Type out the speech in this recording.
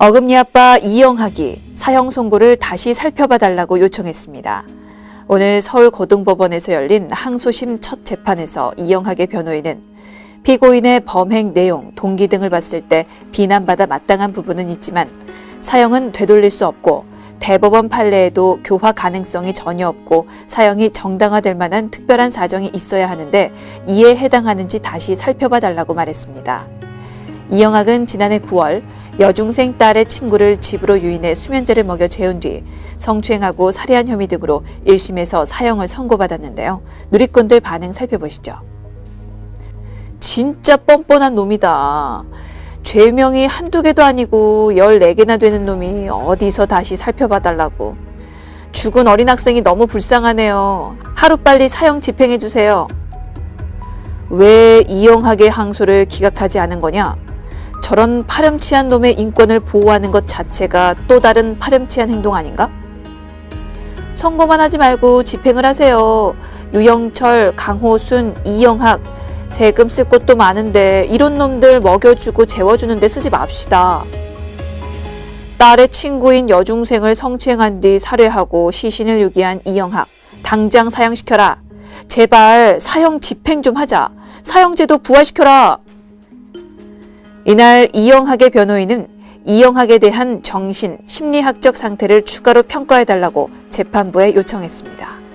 어금니 아빠 이영학이 사형 선고를 다시 살펴봐 달라고 요청했습니다. 오늘 서울고등법원에서 열린 항소심 첫 재판에서 이영학의 변호인은 피고인의 범행 내용, 동기 등을 봤을 때 비난받아 마땅한 부분은 있지만 사형은 되돌릴 수 없고 대법원 판례에도 교화 가능성이 전혀 없고 사형이 정당화될 만한 특별한 사정이 있어야 하는데 이에 해당하는지 다시 살펴봐 달라고 말했습니다. 이영학은 지난해 9월 여중생 딸의 친구를 집으로 유인해 수면제를 먹여 재운 뒤 성추행하고 살해한 혐의 등으로 1심에서 사형을 선고받았는데요. 누리꾼들 반응 살펴보시죠. 진짜 뻔뻔한 놈이다. 죄명이 한두 개도 아니고 14개나 되는 놈이 어디서 다시 살펴봐달라고. 죽은 어린 학생이 너무 불쌍하네요. 하루빨리 사형 집행해주세요. 왜 이영학의 항소를 기각하지 않은 거냐? 저런 파렴치한 놈의 인권을 보호하는 것 자체가 또 다른 파렴치한 행동 아닌가? 선고만 하지 말고 집행을 하세요. 유영철, 강호순, 이영학 세금 쓸 곳도 많은데 이런 놈들 먹여주고 재워주는데 쓰지 맙시다. 딸의 친구인 여중생을 성추행한 뒤 살해하고 시신을 유기한 이영학 당장 사형시켜라. 제발 사형 집행 좀 하자. 사형제도 부활시켜라. 이날 이영학의 변호인은 이영학에 대한 정신, 심리학적 상태를 추가로 평가해달라고 재판부에 요청했습니다.